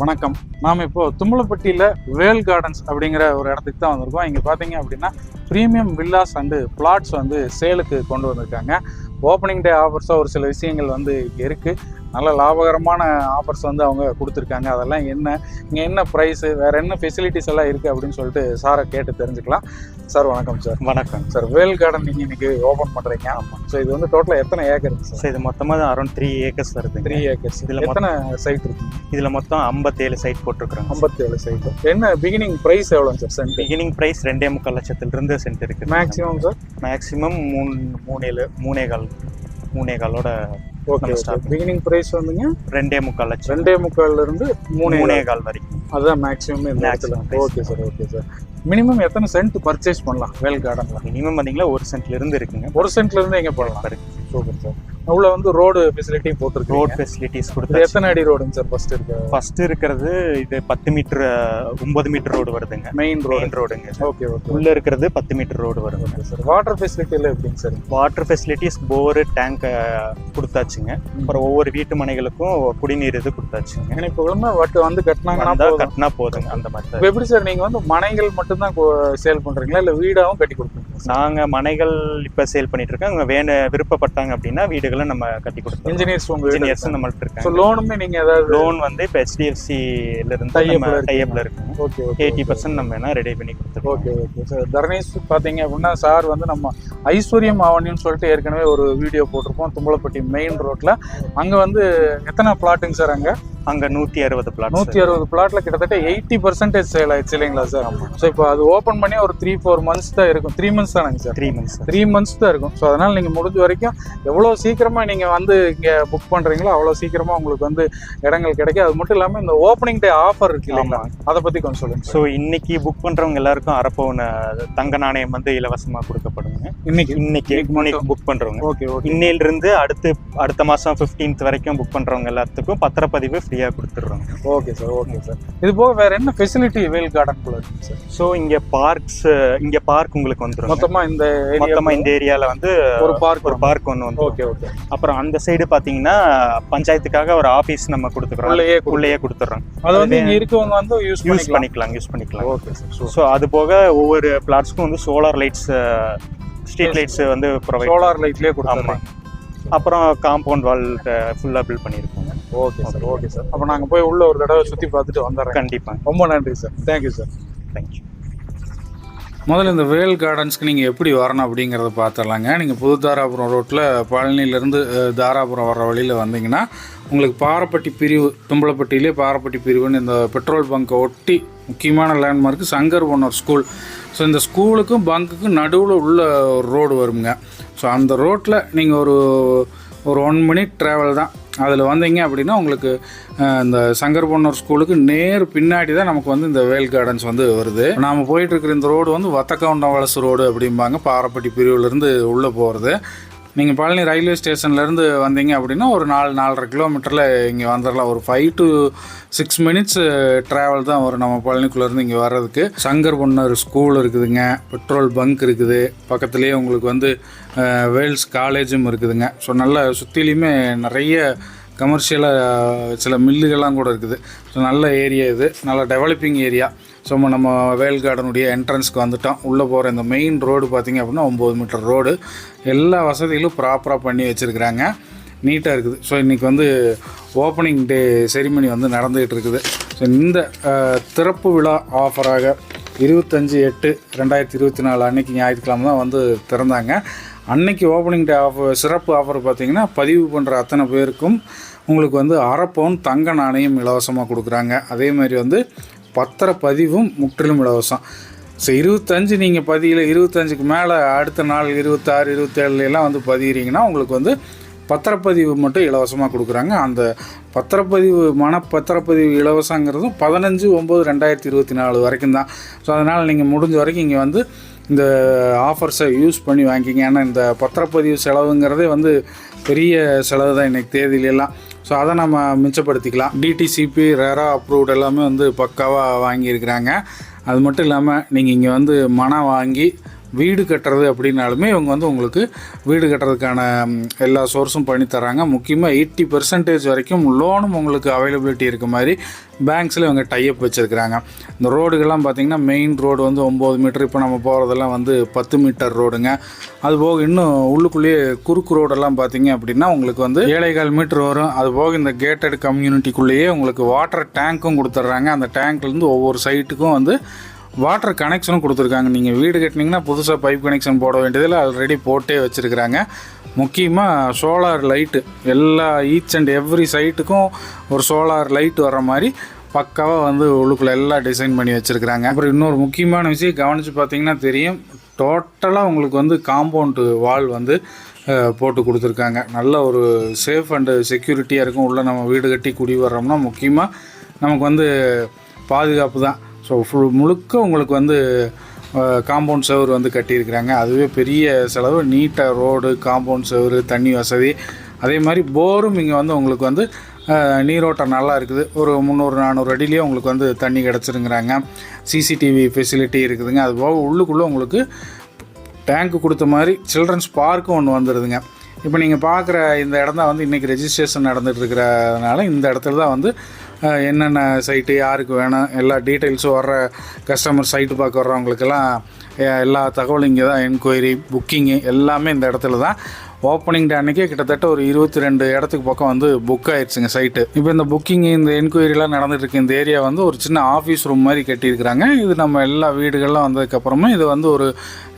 வணக்கம். நாம் இப்போ தும்பலப்பட்டியில் வேல் கார்டன்ஸ் அப்படிங்கிற ஒரு இடத்துக்கு தான் வந்திருக்கோம். இங்கே பார்த்தீங்க அப்படின்னா ப்ரீமியம் வில்லாஸ் அண்டு பிளாட்ஸ் வந்து சேலுக்கு கொண்டு வந்திருக்காங்க. ஓப்பனிங் டே ஆஃபர்ஸாக ஒரு சில விஷயங்கள் வந்து இங்கே இருக்குது நல்ல லாபகரமான ஆஃபர்ஸ் வந்து அவங்க கொடுத்துருக்காங்க. அதெல்லாம் என்ன இங்கே என்ன ப்ரைஸு வேறு என்ன ஃபெசிலிட்டிஸ் எல்லாம் இருக்குது அப்படின்னு சொல்லிட்டு சாரை கேட்டு தெரிஞ்சுக்கலாம். சார் வணக்கம் சார். வணக்கம். சார் வேல் கார்டன் நீங்கள் இன்னைக்கு ஓப்பன் பண்ணுறீங்க ஆமாம் ஸோ இது வந்து டோட்டலாக எத்தனை ஏக்கர் சார்? ஸோ இது மொத்தமாக அரௌண்ட் த்ரீ ஏக்கர்ஸ் வருது த்ரீ ஏக்கர்ஸ் இதுல எத்தனை சைட் இருக்கு? இதில் மொத்தம் ஐம்பத்தேழு சைட் போட்டிருக்கிறோம் ஐம்பத்தேழு சைட் என்ன பிகினிங் ப்ரைஸ் எவ்வளோங்க சார் சென்ட் பிகினிங் ப்ரைஸ் ரெண்டே முக்கால் லட்சத்திலிருந்து சென்ட் இருக்கு. மேக்ஸிமம் சார் மேக்ஸிமம் மூணு மூணேழு மூணே கால் மூணே காலோட ஓகே. பிகினிங் ப்ரைஸ் வந்துங்க? ரெண்டே முக்கால் லட்சம். ரெண்டே முக்கால்ல இருந்து மூணு மூணே கால். வரைக்கும். அதுதான் மேக்ஸிமம் இந்த இடத்துல. Okay sir okay sir minimum எத்தனை சென்ட் பர்ச்சேஸ் பண்ணலாம்? வேல் கார்டன்ல மினிமம் பார்த்தீங்களா ஒரு சென்ட்ல இருந்து இருக்குங்க. ஒரு சென்ட்ல இருந்து எங்க போடலாம்? இருக்கு. Super sir. உள்ள வந்து ரோடு ஃபெசிலிட்டி போட்டிருக்கோம் ரோட் ஃபெசிலிட்டிஸ் கொடுத்து எத்தனை அடி ரோடுங்க சார் ஃபர்ஸ்ட் இருக்கு? ஃபர்ஸ்ட் இருக்கிறது இது பத்து மீட்டர் ஒன்பது மீட்டர் ரோடு வருதுங்க. மெயின் ரோடு ரோடுங்க ஓகே ஓகே உள்ள இருக்கிறது பத்து மீட்டர் ரோடு வருதுங்க. சார் வாட்டர் ஃபெசிலிட்டி எல்லாம் எப்படிங்க sir water facilities bore tank கொடுத்தாச்சுங்க. அப்புறம் ஒவ்வொரு வீட்டு மனைகளுக்கும் குடிநீர் இது கொடுத்தாச்சுங்க. ஏன்னா இப்போ வட்டு வந்து கட்டினாங்கன்னா. கட்டினா போதுங்க அந்த மாதிரி எப்படி சார் நீங்க வந்து மனைகள் மட்டும்தான் சேல் பண்றீங்களா? இல்ல வீடாவும் கட்டி கொடுப்பீங்களா? நாங்க மனைகள் இப்ப சேல் பண்ணிட்டு இருக்கோம் அவங்க வேணு விருப்பப்பட்டாங்க அப்படின்னா வீடுகளை நம்ம கட்டி கொடுத்தோம் இன்ஜினியர்ஸ் உங்க இன்ஜினியர்ஸ் நம்மள்ட்ட ஸோ இருக்காங்க லோனுமே நீங்க ஏதாவது லோன் வந்து இப்போ ஹெச்டிஎஃப்சில இருந்து நம்ம. டைப்ல இருக்குங்க ஓகே ஓகே எயிட்டி பர்சன்ட் நம்ம வேணா ரெடி பண்ணி கொடுத்துருக்கோம் ஓகே ஓகே சார் தர்ணேஷ் பார்த்தீங்க அப்படின்னா சார் வந்து நம்ம ஐஸ்வர்யம் ஆவணின்னு சொல்லிட்டு ஏற்கனவே ஒரு வீடியோ போட்டிருப்போம் தும்பலப்பட்டி மெயின் ரோட்ல அங்க வந்து எத்தனை பிளாட்டுங்க சார் அங்க? அங்க நூத்தி அறுபது பிளாட் நூத்தி அறுபது பிளாட்ல கிட்டத்தட்ட எயிட்டி பர்சன்டேஜ் சேல் ஆயிடுச்சு இல்லைங்களா சார் ஸோ இப்போ அது ஓப்பன் பண்ணி ஒரு த்ரீ ஃபோர் மந்த்ஸ் தான் இருக்கும். த்ரீ மந்த்ஸ் தானங்க sir three months three months தான் இருக்கும். ஸோ அதனால நீங்க முடிஞ்ச வரைக்கும் எவ்வளோ சீக்கிரமா நீங்க வந்து இங்க புக் பண்றீங்களோ அவ்வளோ சீக்கிரமா உங்களுக்கு வந்து இடங்கள் கிடைக்கும். அது மட்டும் இல்லாம இந்த ஓப்பனிங் டே ஆஃபர் இருக்கு இல்லைங்களா? அதை பத்தி கொஞ்சம் சொல்லுங்க ஸோ இன்னைக்கு புக் பண்றவங்க எல்லாருக்கும் அரப்பவுன் தங்க நாணயம் வந்து இலவசமா கொடுக்கப்படுங்க இன்னைக்கு? இன்னைக்கு புக் பண்றவங்க. ஓகே ஓகே இன்னையில இருந்து அடுத்து அடுத்த மாசம் 15th வரைக்கும் புக் பண்றவங்க எல்லாத்துக்கும் பத்திரப்பதிவு ஃப்ரீயா கொடுத்துடுறோங்க. Okay sir okay sir. இது போக வேற என்ன ஃபெசிலிட்டி வேல் கார்டன் குள்ள இருக்குங்க சார்? ஸோ இங்க பார்க்ஸ் இங்க பார்க் உங்களுக்கு வந்துரும் மொத்தமா இந்த ஏரியா மொத்தமா இந்த ஏரியால வந்து ஒரு பார்க் ஒரு பார்க் ஒன்று வந்து ஓகே ஓகே. அப்புறம் அந்த சைடு பாத்தீங்கன்னா பஞ்சாயத்துக்காக ஒரு ஆபீஸ் நம்ம கொடுத்துக்கிறோம். உள்ளேயே உள்ளேயே கொடுத்துறோம் அது வந்து இங்க இருக்கவங்க வந்து யூஸ் யூஸ் பண்ணிக்கலாம். யூஸ் பண்ணிக்கலாம். ஓகே சார் ஸோ அது போக ஒவ்வொரு பிளாட்ஸ்க்கும் வந்து சோலார் லைட்ஸ் ஸ்ட்ரீட் லைட்ஸ் வந்து ப்ரொவைட் சோலார் லைட்லயே ஆமா. கொடுத்துறோம் அப்புறம் காம்பவுண்ட் வால் ஃபுல்லா பில்ட் பண்ணியிருக்கோங்க ஓகே சார் ஓகே சார் அப்ப நாங்க போய் உள்ள ஒரு தடவை சுத்தி பார்த்துட்டு வந்துடுறேன். கண்டிப்பா. ரொம்ப நன்றி சார் தேங்க்யூ சார் தேங்க்யூ முதல்ல இந்த வேல் கார்டன்ஸ்க்கு நீங்கள் எப்படி வரணும் அப்படிங்கிறத பார்த்துடலாங்க. நீங்கள் புது தாராபுரம் ரோட்டில் பழனியிலேருந்து தாராபுரம் வர்ற வழியில் வந்தீங்கன்னா உங்களுக்கு பாரப்பட்டி பிரிவு தும்பலப்பட்டியிலே பாரப்பட்டி பிரிவுன்னு இந்த பெட்ரோல் பங்கை ஒட்டி முக்கியமான landmark Shankar Ponnar school so இந்த ஸ்கூலுக்கும் பங்குக்கும் நடுவில் உள்ள ஒரு ரோடு வருங்க. ஸோ அந்த ரோட்டில் நீங்கள் ஒரு ஒரு ஒன் மினிட் ட்ராவல் தான். அதில் வந்தீங்க அப்படின்னா உங்களுக்கு இந்த சங்கர் பொன்னர் ஸ்கூலுக்கு நேர் பின்னாடி தான் நமக்கு வந்து இந்த வேல் கார்டன்ஸ் வந்து வருது. நாம் போயிட்டுருக்குற இந்த ரோடு வந்து வத்தக்கவுண்டம் வலசு ரோடு அப்படிம்பாங்க. பாறைப்பட்டி பிரிவுலேருந்து உள்ளே போகிறது நீங்கள் பழனி ரயில்வே ஸ்டேஷன்லேருந்து வந்தீங்க அப்படின்னா ஒரு நாலு நாலரை கிலோமீட்டரில் இங்கே வந்துடலாம் ஒரு five to six minutes travel தான் வரும் நம்ம பழனிக்குள்ளேருந்து இங்கே வர்றதுக்கு. சங்கர் பொன்னர் ஸ்கூல் இருக்குதுங்க. பெட்ரோல் பங்க் இருக்குது. பக்கத்துலேயே உங்களுக்கு வந்து வேல்ஸ் காலேஜும் இருக்குதுங்க. ஸோ நல்ல சுற்றிலையுமே நிறைய கமர்ஷியலாக சில மில்லுகள்லாம் கூட இருக்குது. ஸோ நல்ல ஏரியா இது. நல்ல டெவலப்பிங் ஏரியா ஸோ நம்ம வேல் கார்டனுடைய என்ட்ரன்ஸ்க்கு வந்துட்டோம். உள்ளே போகிற இந்த மெயின் ரோடு பார்த்திங்க அப்படின்னா ஒம்பது மீட்டர் ரோடு எல்லா வசதிகளும் ப்ராப்பராக பண்ணி வச்சுருக்குறாங்க. நீட்டாக இருக்குது. ஸோ இன்றைக்கி வந்து ஓப்பனிங் டே செரிமனி வந்து நடந்துகிட்டு இருக்குது. ஸோ இந்த திறப்பு விழா ஆஃபராக இருபத்தஞ்சி எட்டு ரெண்டாயிரத்தி இருபத்தி நாலு அன்னைக்கு ஞாயிற்றுக்கிழமை தான் வந்து திறந்தாங்க. அன்னைக்கு ஓப்பனிங் டே ஆஃபர் சிறப்பு ஆஃபர் பார்த்திங்கன்னா பதிவு பண்ணுற அத்தனை பேருக்கும் உங்களுக்கு வந்து அரை பவுன் தங்க நாணயம் இலவசமாக கொடுக்குறாங்க. அதே மாதிரி வந்து பத்திர பதிவும் முற்றிலும் இலவசம். ஸோ இருபத்தஞ்சு நீங்கள் பதியில் இருபத்தஞ்சுக்கு மேலே அடுத்த நாள் இருபத்தாறு இருபத்தேழுல எல்லாம் வந்து பதிகிறீங்கன்னா உங்களுக்கு வந்து பத்திரப்பதிவு மட்டும் இலவசமாக கொடுக்குறாங்க. அந்த பத்திரப்பதிவு மன பத்திரப்பதிவு இலவசங்கிறதும் பதினஞ்சு ஒம்பது ரெண்டாயிரத்தி இருபத்தி நாலு வரைக்கும் தான். ஸோ அதனால் நீங்கள் முடிஞ்ச வரைக்கும் இங்கே வந்து இந்த ஆஃபர்ஸை யூஸ் பண்ணி வாங்கிக்கிங்க. ஏன்னா இந்த பத்திரப்பதிவு செலவுங்கிறதே வந்து பெரிய செலவு தான் இன்றைக்கி தேதியிலெல்லாம் ஸோ அதை நம்ம மிச்சப்படுத்திக்கலாம். டிடிசிபி ரேரா அப்ரூவ்ட் எல்லாமே வந்து பக்காவாக வாங்கியிருக்கிறாங்க. அது மட்டும் இல்லாமல் நீங்கள் இங்கே வந்து மனம் வாங்கி வீடு கட்டுறது அப்படின்னாலுமே இவங்க வந்து உங்களுக்கு வீடு கட்டுறதுக்கான எல்லா சோர்ஸும் பண்ணி தராங்க முக்கியமாக எயிட்டி பர்சன்டேஜ் வரைக்கும் லோனும் உங்களுக்கு அவைலபிலிட்டி இருக்க மாதிரி பேங்க்ஸில் இவங்க டைப் வச்சுருக்கிறாங்க. இந்த ரோடுகள்லாம் பார்த்திங்கன்னா மெயின் ரோடு வந்து ஒம்பது மீட்டர் இப்போ நம்ம போகிறதெல்லாம் வந்து பத்து மீட்டர் ரோடுங்க அது போக இன்னும் உள்ளுக்குள்ளேயே குறுக்கு ரோடெல்லாம் பார்த்திங்க அப்படின்னா உங்களுக்கு வந்து ஏழைகால் மீட்டர் வரும். அது போக இந்த கேட்டட் கம்யூனிட்டிக்குள்ளேயே உங்களுக்கு வாட்டர் டேங்க்கும் கொடுத்துட்றாங்க. அந்த டேங்க்லேருந்து ஒவ்வொரு சைட்டுக்கும் வந்து வாட்டர் கனெக்ஷனும் கொடுத்துருக்காங்க. நீங்கள் வீடு கட்டினீங்கன்னா புதுசாக பைப் கனெக்ஷன் போட வேண்டியதில் ஆல்ரெடி போட்டே வச்சுருக்குறாங்க. முக்கியமாக சோலார் லைட்டு எல்லா ஈச் அண்ட் எவ்ரி சைட்டுக்கும் ஒரு சோலார் லைட் வர்ற மாதிரி பக்காவாக வந்து உள்ளுக்குள்ளே எல்லாம் டிசைன் பண்ணி வச்சுருக்குறாங்க. அப்புறம் இன்னொரு முக்கியமான விஷயம் கவனித்து பார்த்தீங்கன்னா தெரியும். டோட்டலாக உங்களுக்கு வந்து காம்பவுண்டு வால் வந்து போட்டு கொடுத்துருக்காங்க. நல்ல ஒரு சேஃப் அண்டு செக்யூரிட்டியாக இருக்கும். உள்ளே நம்ம வீடு கட்டி குடி வர்றோம்னா முக்கியமாக நமக்கு வந்து பாதுகாப்பு தான். ஸோ ஃபுல் முழுக்க உங்களுக்கு வந்து காம்பவுண்ட் செவர் வந்து கட்டியிருக்கிறாங்க. அதுவே பெரிய செலவு. நீட்டாக ரோடு காம்பவுண்ட் செவர் தண்ணி வசதி. அதே மாதிரி போரும் இங்கே வந்து உங்களுக்கு வந்து நீரோட்டம் நல்லா இருக்குது. ஒரு முந்நூறு நானூறு அடியிலேயே உங்களுக்கு வந்து தண்ணி கிடச்சிருங்கிறாங்க. சிசிடிவி ஃபெசிலிட்டி இருக்குதுங்க. அது போக உள்ளுக்குள்ளே உங்களுக்கு டேங்க்கு கொடுத்த மாதிரி சில்ட்ரன்ஸ் பார்க்கும் ஒன்று வந்துடுதுங்க இப்போ நீங்கள் பார்க்குற இந்த இடம் தான் வந்து இன்றைக்கி ரெஜிஸ்ட்ரேஷன் நடந்துகிட்டு இருக்கிறதுனால இந்த இடத்துல தான் வந்து என்னென்ன சைட்டு யாருக்கு வேணும் எல்லா டீட்டெயில்ஸும் வர்ற கஸ்டமர் சைட்டு பார்க்க வர்றவங்களுக்கெல்லாம் எல்லா தகவலும் இங்கே தான் என்கொயரி புக்கிங்கு எல்லாமே இந்த இடத்துல தான். ஓப்பனிங் டே அன்றைக்கே கிட்டத்தட்ட ஒரு இருபத்தி ரெண்டு இடத்துக்கு பக்கம் வந்து புக் ஆயிடுச்சுங்க சைட்டு இப்போ இந்த புக்கிங் இந்த என்கொயரிலாம் நடந்துகிட்ருக்கு இந்த ஏரியா வந்து ஒரு சின்ன ஆஃபீஸ் ரூம் மாதிரி கட்டியிருக்கிறாங்க. இது நம்ம எல்லா வீடுகள்லாம் வந்ததுக்கப்புறமா இது வந்து ஒரு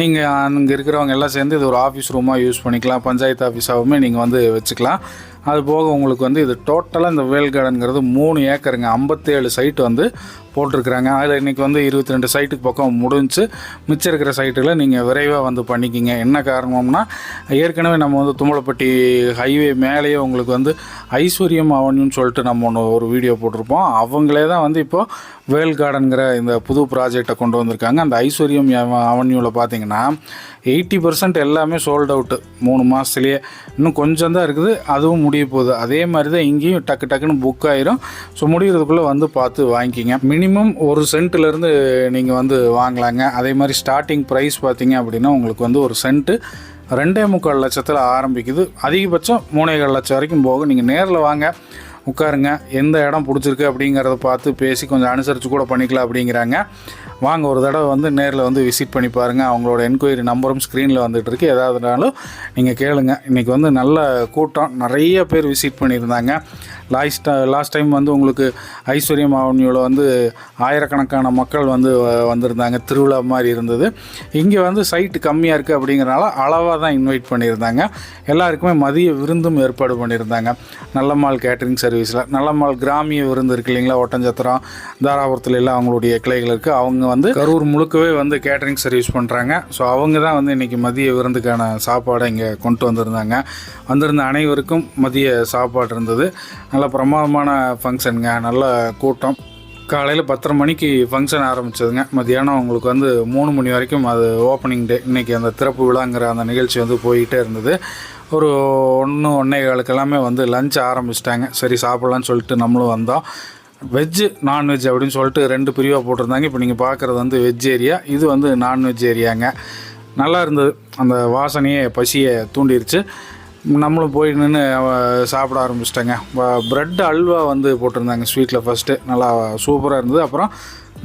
நீங்கள் அங்கே இருக்கிறவங்க எல்லாம் சேர்ந்து இது ஒரு ஆஃபீஸ் ரூமாக யூஸ் பண்ணிக்கலாம். பஞ்சாயத்து ஆஃபீஸாகவுமே நீங்கள் வந்து வச்சுக்கலாம். அது போக உங்களுக்கு வந்து இது டோட்டலாக இந்த வேல் கார்டனுங்கிறது மூணு ஏக்கருங்க. ஐம்பத்தேழு சைட் வந்து போட்டிருக்கிறாங்க. அதில் இன்றைக்கி வந்து இருபத்தி ரெண்டு சைட்டுக்கு பக்கம் முடிஞ்சு மிச்சம் இருக்கிற சைட்டுகளை நீங்கள் விரைவாக வந்து பண்ணிக்கிங்க. என்ன காரணம்னா ஏற்கனவே நம்ம வந்து தும்பலப்பட்டி ஹைவே மேலேயே உங்களுக்கு வந்து ஐஸ்வர்யம் அவன்யூன்னு சொல்லிட்டு நம்ம ஒன்று ஒரு வீடியோ போட்டிருப்போம். அவங்களே தான் வந்து இப்போது வேல் கார்டனுங்கிற இந்த புது ப்ராஜெக்டை கொண்டு வந்திருக்காங்க. அந்த ஐஸ்வர்யம் அவன்யூவில் பார்த்தீங்கன்னா எயிட்டி பர்சன்ட் எல்லாமே சோல்ட் அவுட்டு மூணு மாதத்துலேயே இன்னும் கொஞ்சம் தான் இருக்குது அதுவும் முடிய போகுது. அதே மாதிரி தான் இங்கேயும் டக்கு டக்குன்னு புக் ஆயிரும். ஸோ முடிகிறதுக்குள்ளே வந்து பார்த்து வாங்கிக்கிங்க. மினிமம் ஒரு சென்ட்லேருந்து நீங்கள் வந்து வாங்கலாங்க. அதே மாதிரி ஸ்டார்டிங் ப்ரைஸ் பார்த்தீங்க அப்படின்னா உங்களுக்கு வந்து ஒரு சென்ட்டு ரெண்டே முக்கால் லட்சத்தில் ஆரம்பிக்குது. அதிகபட்சம் மூணேகால் லட்சம் வரைக்கும் போகும். நீங்கள் நேரில் வாங்க. உட்காருங்க. எந்த இடம் பிடிச்சிருக்கு அப்படிங்கிறத பார்த்து பேசி கொஞ்சம் அனுசரித்து கூட பண்ணிக்கலாம் அப்படிங்கிறாங்க. வாங்க ஒரு தடவை வந்து நேரில் வந்து விசிட் பண்ணி பாருங்கள் அவங்களோட என்கொயரி நம்பரும் ஸ்க்ரீனில் வந்துட்டு இருக்கு. ஏதாவதுனாலும் நீங்கள் கேளுங்க. இன்றைக்கி வந்து நல்ல கூட்டம். நிறைய பேர் விசிட் பண்ணியிருந்தாங்க. லாஸ்ட் லாஸ்ட் டைம் வந்து உங்களுக்கு ஐஸ்வர்யம் அவனியூவில் வந்து ஆயிரக்கணக்கான மக்கள் வந்து வ- வந்திருந்தாங்க. திருவிழா மாதிரி இருந்தது. இங்கே வந்து சைட்டு கம்மியாக இருக்குது அப்படிங்கிறனால அளவாக தான் இன்வைட் பண்ணியிருந்தாங்க. எல்லாருக்குமே மதிய விருந்தும் ஏற்பாடு பண்ணியிருந்தாங்க. நல்லம்மாள் கேட்டரிங் சர்வீஸில் நல்லம்மாள் கிராமிய விருந்து இருக்கு இல்லைங்களா? ஒட்டஞ்சத்திரம் தாராபுரத்தில் எல்லாம் அவங்களுடைய கிளைகள் இருக்குது அவங்க வந்து கரூர் முழுக்கவே வந்து கேட்டரிங் சர்வீஸ் பண்ணுறாங்க ஸோ அவங்க தான் வந்து இன்றைக்கி மதிய விருந்துக்கான சாப்பாடை இங்கே கொண்டு வந்திருந்தாங்க. வந்திருந்த அனைவருக்கும் மதிய சாப்பாடு இருந்தது. நல்ல பிரமாதமான ஃபங்க்ஷனுங்க நல்ல கூட்டம். காலையில் பத்தரை மணிக்கு ஃபங்க்ஷன் ஆரம்பிச்சதுங்க. மதியானம் உங்களுக்கு வந்து மூணு மணி வரைக்கும் அது ஓப்பனிங் டே இன்றைக்கி அந்த திறப்பு விழாங்கிற அந்த நிகழ்ச்சி வந்து போயிட்டே இருந்தது. ஒரு ஒன்று ஒன்றே காலுக்கெல்லாமே வந்து லஞ்ச் ஆரம்பிச்சிட்டாங்க. சரி சாப்பிட்லான்னு சொல்லிட்டு நம்மளும் வந்தோம். வெஜ்ஜு நான்வெஜ் அப்படின்னு சொல்லிட்டு ரெண்டு பிரிவாக போட்டிருந்தாங்க. இப்போ நீங்கள் பார்க்குறது வந்து வெஜ் ஏரியா. இது வந்து நான்வெஜ் ஏரியாங்க. நல்லா இருந்தது. அந்த வாசனையே பசியை தூண்டிருச்சு. நம்மளும் போய் நின்று சாப்பிட ஆரம்பிச்சிட்டேங்க. ப்ரெட் அல்வா வந்து போட்டிருந்தாங்க ஸ்வீட்டில் ஃபஸ்ட்டு நல்லா சூப்பராக இருந்தது. அப்புறம்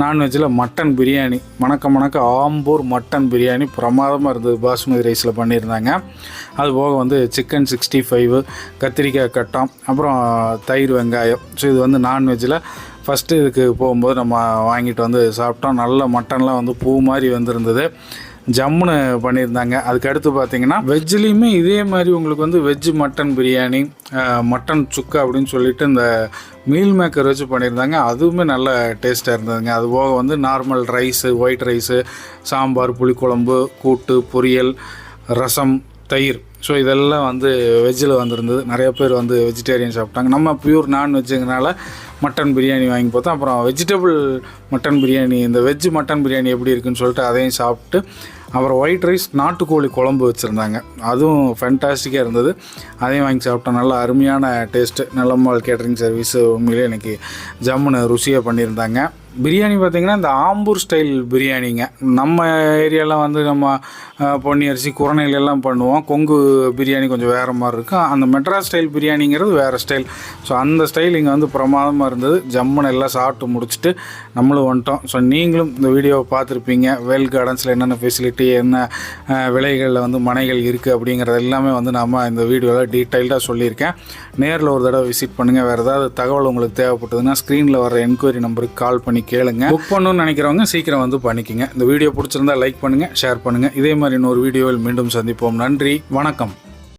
நான்வெஜ்ஜில் மட்டன் பிரியாணி. மணக்க மணக்க ஆம்பூர் மட்டன் பிரியாணி பிரமாதமாக இருந்தது. பாசுமதி ரைஸில் பண்ணியிருந்தாங்க. அது போக வந்து சிக்கன் சிக்ஸ்டி ஃபைவ் கத்திரிக்காய் கட்டம் அப்புறம் தயிர் வெங்காயம். ஸோ இது வந்து நான்வெஜ்ஜில் ஃபஸ்ட்டு இதுக்கு போகும்போது நம்ம வாங்கிட்டு வந்து சாப்பிட்டோம். நல்ல மட்டன்லாம் வந்து பூ மாதிரி வந்திருந்தது. ஜம்முன்னு பண்ணியிருந்தாங்க. அதுக்கு அடுத்து பார்த்தீங்கன்னா வெஜ்லேயுமே இதே மாதிரி உங்களுக்கு வந்து veg mutton biryani mutton chukka அப்படின்னு சொல்லிட்டு இந்த மீல் மேக்கர் வச்சு பண்ணியிருந்தாங்க. அதுவுமே நல்ல டேஸ்ட்டாக இருந்ததுங்க. அது போக வந்து normal rice white rice sambar புளிக்குழம்பு கூட்டு பொரியல் ரசம் தயிர். ஸோ இதெல்லாம் வந்து வெஜ்ஜில் வந்திருந்தது. நிறைய பேர் வந்து வெஜிடேரியன் சாப்பிட்டாங்க. நம்ம பியூர் நான்வெஜ்ஜுங்கனால மட்டன் பிரியாணி வாங்கி பார்த்தோம் அப்புறம் வெஜிடபிள் மட்டன் பிரியாணி இந்த வெஜ் மட்டன் பிரியாணி எப்படி இருக்குன்னு சொல்லிட்டு அதையும் சாப்பிட்டு அப்புறம் ஒயிட் ரைஸ் நாட்டுக்கோழி குழம்பு வச்சுருந்தாங்க. அதுவும் ஃபென்டாஸ்டிக்காக இருந்தது. அதையும் வாங்கி சாப்பிட்டோம். நல்ல அருமையான டேஸ்ட்டு நல்லம்மாள் கேட்டரிங் சர்வீஸ் உண்மையிலே எனக்கு ஜம்முன்னு ருசியாக பண்ணியிருந்தாங்க. பிரியாணி பார்த்திங்கன்னா இந்த ஆம்பூர் ஸ்டைல் பிரியாணிங்க. நம்ம ஏரியாலாம் வந்து நம்ம பொன்னி அரிசி குரணையில எல்லாம் பண்ணுவோம். கொங்கு பிரியாணி கொஞ்சம் வேறு மாதிரி இருக்கும் அந்த மெட்ராஸ் ஸ்டைல் பிரியாணிங்கிறது வேறு ஸ்டைல். ஸோ அந்த ஸ்டைல் இங்கே வந்து பிரமாதமாக இருந்தது. ஜம்முன்னு எல்லாம் சாப்பிட்டு முடிச்சுட்டு நம்மளும் வந்துட்டோம். ஸோ நீங்களும் இந்த வீடியோவை பார்த்துருப்பீங்க. வேல் கார்டன்ஸில் என்னென்ன ஃபெசிலிட்டி என்ன விலைகளில் வந்து மனைகள் இருக்குது அப்படிங்கிறது எல்லாமே வந்து நம்ம இந்த வீடியோவில் டீட்டெயில்டாக சொல்லியிருக்கேன். நேரில் ஒரு தடவை விசிட் பண்ணுங்கள் வேறு ஏதாவது தகவல் உங்களுக்கு தேவைப்பட்டதுன்னா ஸ்க்ரீனில் வர என்கொயரி நம்பருக்கு கால் பண்ணி கேளுங்க. புக் பண்ணணும்னு நினைக்கிறவங்க சீக்கிரம் வந்து பண்ணிக்கங்க. இந்த வீடியோ பிடிச்சிருந்தா லைக் பண்ணுங்கள் ஷேர் பண்ணுங்க. இதே மாதிரி இன்னொரு வீடியோவில் மீண்டும் சந்திப்போம். நன்றி வணக்கம்.